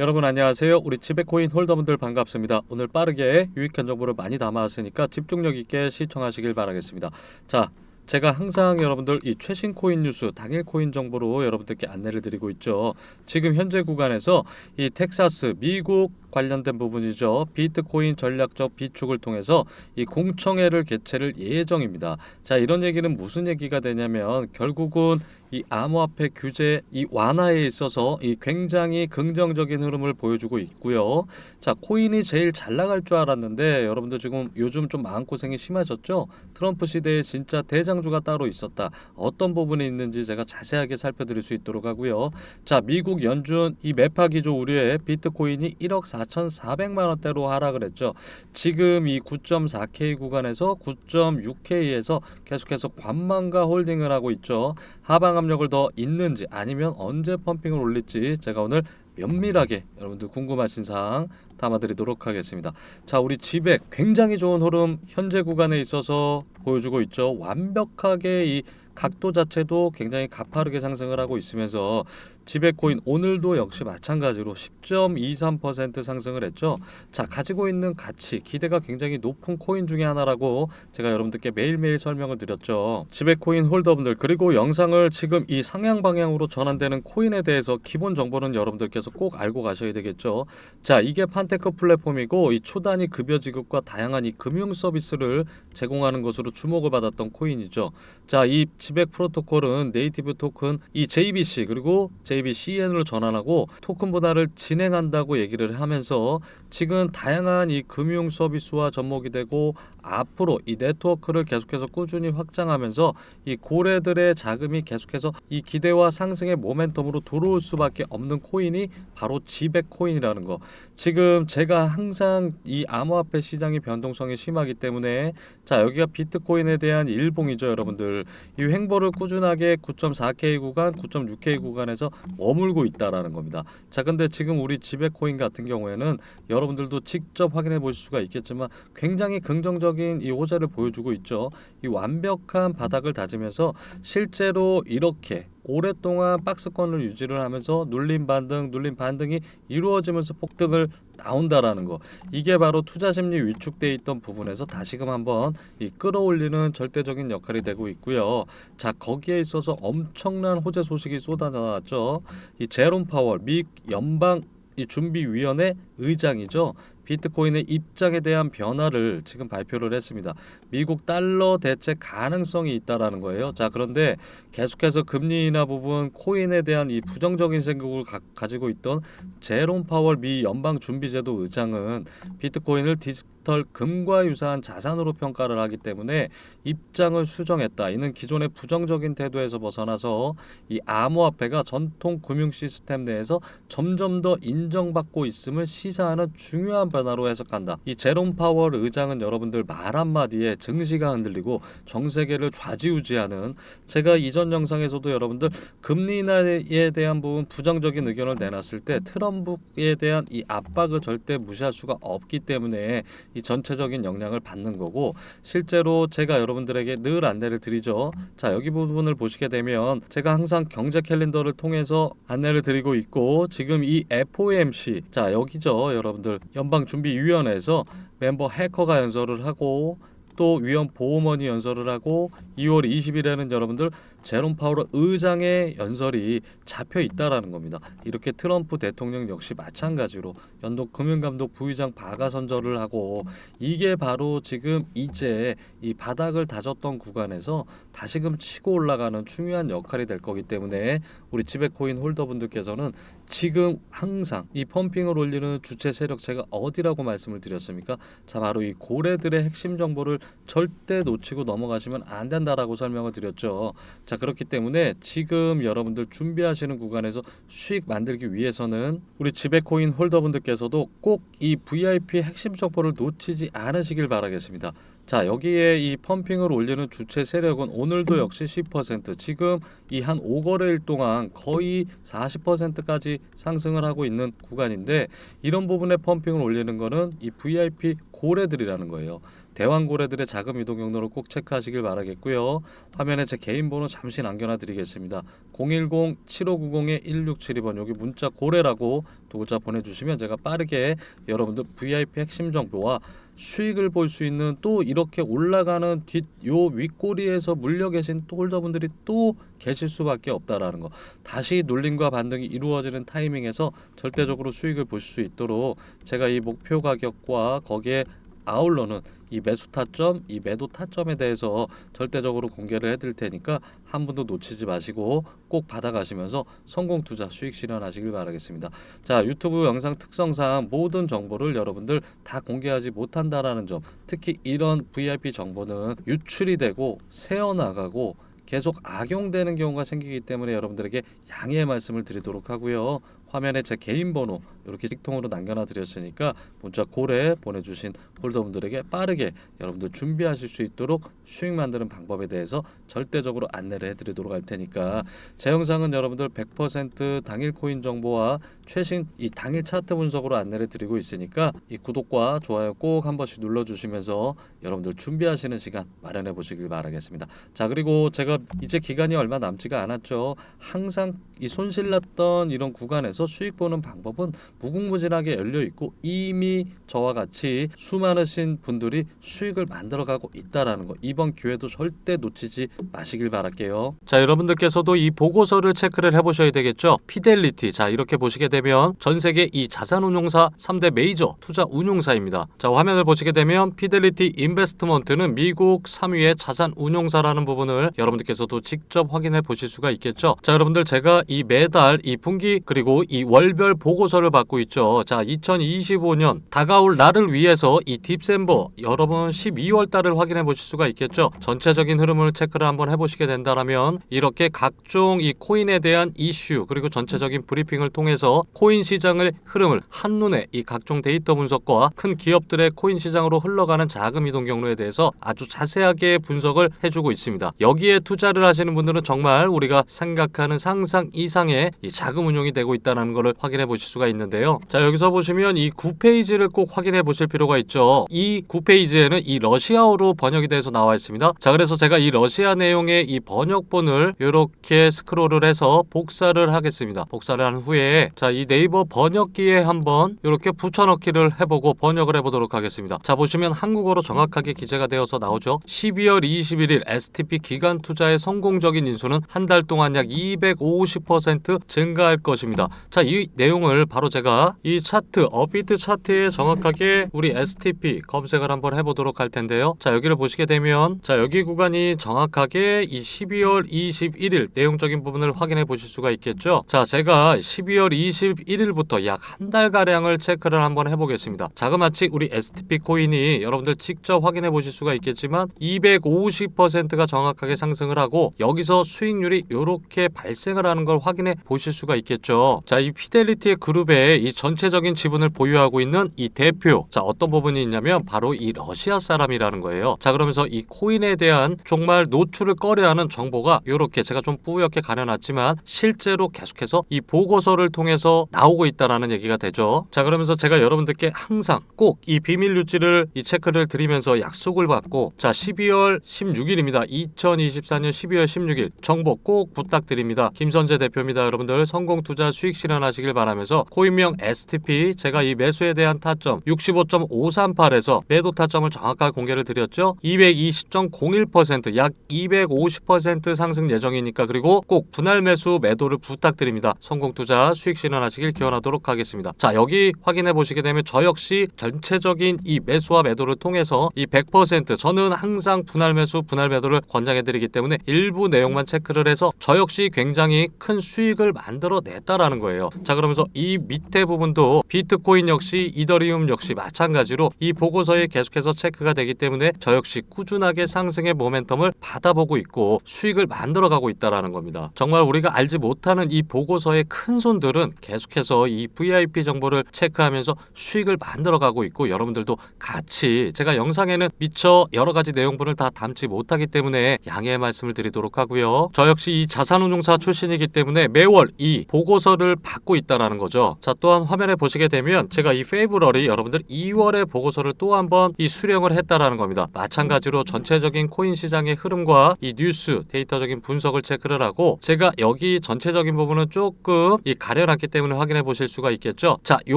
여러분 안녕하세요. 우리 지배코인 홀더분들 반갑습니다. 오늘 빠르게 유익한 정보를 많이 담아왔으니까 집중력 있게 시청하시길 바라겠습니다. 자, 제가 항상 여러분들 이 최신 코인 뉴스, 당일 코인 정보로 여러분들께 안내를 드리고 있죠. 지금 현재 구간에서 이 텍사스 미국 관련된 부분이죠. 비트코인 전략적 비축을 통해서 이 공청회를 개최를 예정입니다. 자, 이런 얘기는 무슨 얘기가 되냐면 결국은 이 암호화폐 규제 이 완화에 있어서 이 굉장히 긍정적인 흐름을 보여주고 있고요. 자, 코인이 제일 잘 나갈 줄 알았는데 여러분들 지금 요즘 좀 마음고생이 심하셨죠? 트럼프 시대에 진짜 대장 주가 따로 있었다. 어떤 부분이 있는지 제가 자세하게 살펴드릴 수 있도록 하고요. 자, 미국 연준 이 매파 기조 우려에 비트코인이 1억 4,400만 원대로 하락을 했죠. 지금 이 9.4K 구간에서 9.6K에서 계속해서 관망가 홀딩을 하고 있죠. 하방 압력을 더 있는지 아니면 언제 펌핑을 올릴지 제가 오늘 면밀하게 여러분들 궁금하신 사항 담아드리도록 하겠습니다. 자, 우리 지백 굉장히 좋은 흐름 현재 구간에 있어서 보여주고 있죠. 완벽하게 이 각도 자체도 굉장히 가파르게 상승을 하고 있으면서 지배코인 오늘도 역시 마찬가지로 10.23% 상승을 했죠. 자, 가지고 있는 가치, 기대가 굉장히 높은 코인 중에 하나라고 제가 여러분들께 매일매일 설명을 드렸죠. 지배코인 홀더분들 그리고 영상을 지금 이 상향 방향으로 전환되는 코인에 대해서 기본 정보는 여러분들께서 꼭 알고 가셔야 되겠죠. 자, 이게 판 테크 플랫폼이고 이 초단위 급여 지급과 다양한 이 금융 서비스를 제공하는 것으로 주목을 받았던 코인이죠. 자, 이 지백 프로토콜은 네이티브 토큰 이 JBC 그리고 JBCN으로 전환하고 토큰 분할을 진행한다고 얘기를 하면서 지금 다양한 이 금융 서비스와 접목이 되고 앞으로 이 네트워크를 계속해서 꾸준히 확장하면서 이 고래들의 자금이 계속해서 이 기대와 상승의 모멘텀으로 들어올 수밖에 없는 코인이 바로 지백 코인이라는 거. 지금 제가 항상 이 암호화폐 시장의 변동성이 심하기 때문에 자 여기가 비트코인에 대한 일봉이죠 여러분들. 이 횡보를 꾸준하게 9.4K 구간 9.6K 구간에서 머물고 있다라는 겁니다. 자 근데 지금 우리 지배코인 같은 경우에는 여러분들도 직접 확인해 보실 수가 있겠지만 굉장히 긍정적인 이 호재를 보여주고 있죠. 이 완벽한 바닥을 다지면서 실제로 이렇게 오랫동안 박스권을 유지를 하면서 눌림 반등, 눌림 반등이 이루어지면서 폭등을 나온다라는 거. 이게 바로 투자 심리 위축돼 있던 부분에서 다시금 한번 이 끌어올리는 절대적인 역할이 되고 있고요. 자, 거기에 있어서 엄청난 호재 소식이 쏟아나왔죠. 이 제롬 파월 미 연방 이 준비위원회 의장이죠. 비트코인의 입장에 대한 변화를 지금 발표를 했습니다. 미국 달러 대체 가능성이 있다라는 거예요. 자, 그런데 계속해서 금리 인하 부분 코인에 대한 이 부정적인 생각을 가, 지고 있던 제롬 파월 미 연방 준비제도 의장은 비트코인을 디지털 금과 유사한 자산으로 평가를 하기 때문에 입장을 수정했다. 이는 기존의 부정적인 태도에서 벗어나서 이 암호화폐가 전통 금융 시스템 내에서 점점 더 인정받고 있음을 시사하는 중요한 변화로 해석한다. 이 제롬 파월 의장은 여러분들 말 한마디에 증시가 흔들리고 정 세계를 좌지우지하는 제가 이전 영상에서도 여러분들 금리 인하에 대한 부분 부정적인 의견을 내놨을 때 트럼프에 대한 이 압박을 절대 무시할 수가 없기 때문에 이 전체적인 영향을 받는 거고 실제로 제가 여러분들에게 늘 안내를 드리죠. 자 여기 부분을 보시게 되면 제가 항상 경제 캘린더를 통해서 안내를 드리고 있고 지금 이 FOMC 자 여기죠 여러분들 연방 준비위원회에서 멤버 해커가 연설을 하고 또 위원 보호원이 연설을 하고 2월 20일에는 여러분들 제롬 파월 의장의 연설이 잡혀 있다라는 겁니다. 이렇게 트럼프 대통령 역시 마찬가지로 연독 금융감독 부의장 바가 선절을 하고 이게 바로 지금 이제 이 바닥을 다졌던 구간에서 다시금 치고 올라가는 중요한 역할이 될 거기 때문에 우리 지배코인 홀더분들께서는 지금 항상 이 펌핑을 올리는 주체 세력 제가 어디라고 말씀을 드렸습니까? 자 바로 이 고래들의 핵심 정보를 절대 놓치고 넘어가시면 안 된다라고 설명을 드렸죠. 자 그렇기 때문에 지금 여러분들 준비하시는 구간에서 수익 만들기 위해서는 우리 지배코인 홀더분들께서도 꼭 이 VIP 핵심 정보를 놓치지 않으시길 바라겠습니다. 자 여기에 이 펌핑을 올리는 주체 세력은 오늘도 역시 10% 지금 이 한 5거래일 동안 거의 40%까지 상승을 하고 있는 구간인데 이런 부분에 펌핑을 올리는 거는 이 VIP 고래들이라는 거예요. 대왕 고래들의 자금 이동 경로를 꼭 체크하시길 바라겠고요. 화면에 제 개인 번호 잠시 남겨놔 드리겠습니다. 010-7590-1672번 여기 문자 고래라고 두 글자 보내주시면 제가 빠르게 여러분들 VIP 핵심 정보와 수익을 볼 수 있는 또 이렇게 올라가는 뒷 요 윗꼬리에서 물려 계신 또 홀더분들이 또 계실 수밖에 없다라는 거. 다시 눌림과 반등이 이루어지는 타이밍에서 절대적으로 수익을 보실 수 있도록 제가 이 목표 가격과 거기에 아울러는 이 매수 타점, 이 매도 타점에 대해서 절대적으로 공개를 해드릴 테니까 한 분도 놓치지 마시고 꼭 받아가시면서 성공 투자 수익 실현하시길 바라겠습니다. 자 유튜브 영상 특성상 모든 정보를 여러분들 다 공개하지 못한다라는 점, 특히 이런 VIP 정보는 유출이 되고 새어 나가고 계속 악용되는 경우가 생기기 때문에 여러분들에게 양해의 말씀을 드리도록 하고요. 화면에 제 개인 번호 이렇게 직통으로 남겨놔 드렸으니까 문자 고래 보내주신 홀더분들에게 빠르게 여러분들 준비하실 수 있도록 수익 만드는 방법에 대해서 절대적으로 안내를 해드리도록 할 테니까 제 영상은 여러분들 100% 당일 코인 정보와 최신 이 당일 차트 분석으로 안내를 드리고 있으니까 이 구독과 좋아요 꼭 한 번씩 눌러주시면서 여러분들 준비하시는 시간 마련해 보시길 바라겠습니다. 자 그리고 제가 이제 기간이 얼마 남지가 않았죠. 항상 이 손실났던 이런 구간에서 수익 보는 방법은 무궁무진하게 열려 있고 이미 저와 같이 수많으신 분들이 수익을 만들어가고 있다라는 거 이번 기회도 절대 놓치지 마시길 바랄게요. 자 여러분들께서도 이 보고서를 체크를 해보셔야 되겠죠. 피델리티 자 이렇게 보시게 되면 전 세계 이 자산운용사 3대 메이저 투자 운용사입니다. 자 화면을 보시게 되면 피델리티 인베스트먼트는 미국 3위의 자산 운용사라는 부분을 여러분들께서도 직접 확인해 보실 수가 있겠죠. 자 여러분들 제가 이 매달 이 분기 그리고 이 월별 보고서를 받고 있죠. 자 2025년 다가올 날을 위해서 이 딥셈버 여러분 12월 달을 확인해 보실 수가 있겠죠. 전체적인 흐름을 체크를 한번 해보시게 된다면 이렇게 각종 이 코인에 대한 이슈 그리고 전체적인 브리핑을 통해서 코인 시장의 흐름을 한눈에 이 각종 데이터 분석과 큰 기업들의 코인 시장으로 흘러가는 자금 이동 경로에 대해서 아주 자세하게 분석을 해주고 있습니다. 여기에 투자를 하시는 분들은 정말 우리가 생각하는 상상 이상의 이 자금 운용이 되고 있다는 것을 확인해 보실 수가 있는데 요. 자 여기서 보시면 이 9페이지를 꼭 확인해 보실 필요가 있죠. 이 9페이지에는 이 러시아어로 번역이 돼서 나와 있습니다. 자 그래서 제가 이 러시아 내용의 이 번역본을 이렇게 스크롤을 해서 복사를 하겠습니다. 복사를 한 후에 자 이 네이버 번역기에 한번 이렇게 붙여넣기를 해보고 번역을 해보도록 하겠습니다. 자 보시면 한국어로 정확하게 기재가 되어서 나오죠. 12월 21일 STP 기간 투자의 성공적인 인수는 한 달 동안 약 250% 증가할 것입니다. 자 이 내용을 바로 제가 이 차트 업비트 차트에 정확하게 우리 STP 검색을 한번 해보도록 할 텐데요. 자 여기를 보시게 되면 자 여기 구간이 정확하게 이 12월 21일 내용적인 부분을 확인해 보실 수가 있겠죠. 자 제가 12월 21일부터 약 한 달 가량을 체크를 한번 해보겠습니다. 자그마치 우리 STP 코인이 여러분들 직접 확인해 보실 수가 있겠지만 250%가 정확하게 상승을 하고 여기서 수익률이 이렇게 발생을 하는 걸 확인해 보실 수가 있겠죠. 자, 이 피델리티의 그룹에 이 전체적인 지분을 보유하고 있는 이 대표. 자, 어떤 부분이 있냐면 바로 이 러시아 사람이라는 거예요. 자, 그러면서 이 코인에 대한 정말 노출을 꺼려하는 정보가 이렇게 제가 좀 뿌옇게 가려놨지만 실제로 계속해서 이 보고서를 통해서 나오고 있다라는 얘기가 되죠. 자, 그러면서 제가 여러분들께 항상 꼭 이 비밀 유지를 이 체크를 드리면서 약속을 받고 자, 12월 16일입니다. 2024년 12월 16일 정보 꼭 부탁드립니다. 김선재 대표입니다. 여러분들 성공 투자 수익 실현하시길 바라면서 코인명 STP 제가 이 매수에 대한 타점 65.538에서 매도 타점을 정확하게 공개를 드렸죠. 220.01%약 250% 상승 예정이니까 그리고 꼭 분할 매수 매도를 부탁드립니다. 성공 투자 수익 실현하시길 기원하도록 하겠습니다. 자 여기 확인해 보시게 되면 저 역시 전체적인 이 매수와 매도를 통해서 이 100% 저는 항상 분할 매수 분할 매도를 권장해 드리기 때문에 일부 내용만 체크를 해서 저 역시 굉장히 큰 수익을 만들어 냈다라는 거예요. 자 그러면서 이 밑에 밑에 부분도 비트코인 역시 이더리움 역시 마찬가지로 이 보고서에 계속해서 체크가 되기 때문에 저 역시 꾸준하게 상승의 모멘텀을 받아보고 있고 수익을 만들어가고 있다라는 겁니다. 정말 우리가 알지 못하는 이 보고서의 큰 손들은 계속해서 이 VIP 정보를 체크하면서 수익을 만들어가고 있고 여러분들도 같이 제가 영상에는 미처 여러 가지 내용분을 다 담지 못하기 때문에 양해의 말씀을 드리도록 하고요. 저 역시 이 자산운용사 출신이기 때문에 매월 이 보고서를 받고 있다라는 거죠. 자 또한 화면에 보시게 되면 제가 이 페이브러리 여러분들 2월의 보고서를 또 한번 이 수령을 했다라는 겁니다. 마찬가지로 전체적인 코인 시장의 흐름과 이 뉴스 데이터적인 분석을 체크를 하고 제가 여기 전체적인 부분은 조금 이 가려놨기 때문에 확인해 보실 수가 있겠죠. 자, 요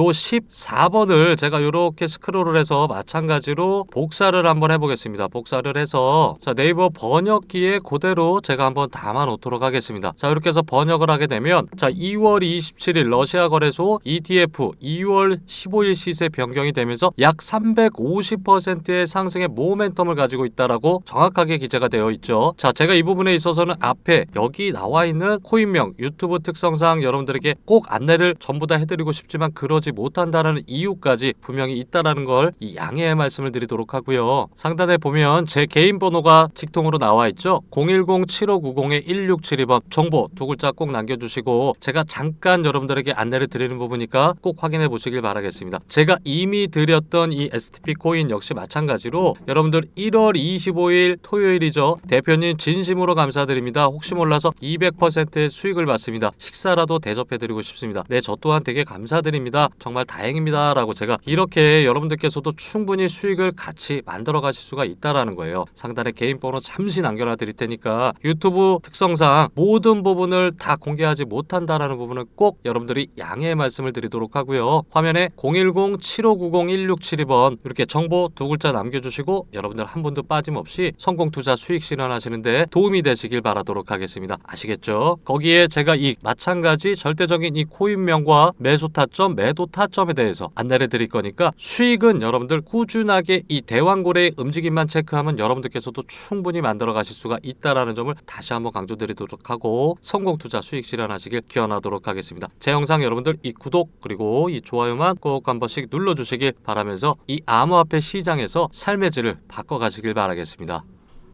14번을 제가 이렇게 스크롤을 해서 마찬가지로 복사를 한번 해보겠습니다. 복사를 해서 자 네이버 번역기에 그대로 제가 한번 담아 놓도록 하겠습니다. 자 이렇게 해서 번역을 하게 되면 자 2월 27일 러시아 거래소 ETF 2월 15일 시세 변경이 되면서 약 350%의 상승의 모멘텀을 가지고 있다라고 정확하게 기재가 되어 있죠. 자 제가 이 부분에 있어서는 앞에 여기 나와 있는 코인명 유튜브 특성상 여러분들에게 꼭 안내를 전부 다 해드리고 싶지만 그러지 못한다는 이유까지 분명히 있다라는 걸 이 양해의 말씀을 드리도록 하고요. 상단에 보면 제 개인 번호가 직통으로 나와 있죠. 010-7590-1672번 정보 두 글자 꼭 남겨주시고 제가 잠깐 여러분들에게 안내를 드리는 부분이 니까 꼭 확인해 보시길 바라겠습니다. 제가 이미 드렸던 이 STP 코인 역시 마찬가지로 여러분들 1월 25일 토요일이죠. 대표님 진심으로 감사드립니다. 혹시 몰라서 200%의 수익을 받습니다. 식사라도 대접해 드리고 싶습니다. 네, 저 또한 되게 감사드립니다. 정말 다행입니다. 라고 제가 이렇게 여러분들께서도 충분히 수익을 같이 만들어 가실 수가 있다라는 거예요. 상단에 개인 번호 잠시 남겨놔 드릴 테니까 유튜브 특성상 모든 부분을 다 공개하지 못한다라는 부분은 꼭 여러분들이 양해의 말씀을 드리도록 하고요. 화면에 010-7590-1672번 이렇게 정보 두 글자 남겨주시고 여러분들 한 분도 빠짐없이 성공 투자 수익 실현하시는데 도움이 되시길 바라도록 하겠습니다. 아시겠죠? 거기에 제가 이 마찬가지 절대적인 이 코인명과 매수 타점, 매도 타점에 대해서 안내를 드릴 거니까 수익은 여러분들 꾸준하게 이 대왕고래의 움직임만 체크하면 여러분들께서도 충분히 만들어 가실 수가 있다라는 점을 다시 한번 강조드리도록 하고 성공 투자 수익 실현하시길 기원하도록 하겠습니다. 제 영상 여러분들 이 구독 그리고 이 좋아요만 꼭 한 번씩 눌러주시길 바라면서 이 암호화폐 시장에서 삶의 질을 바꿔가시길 바라겠습니다.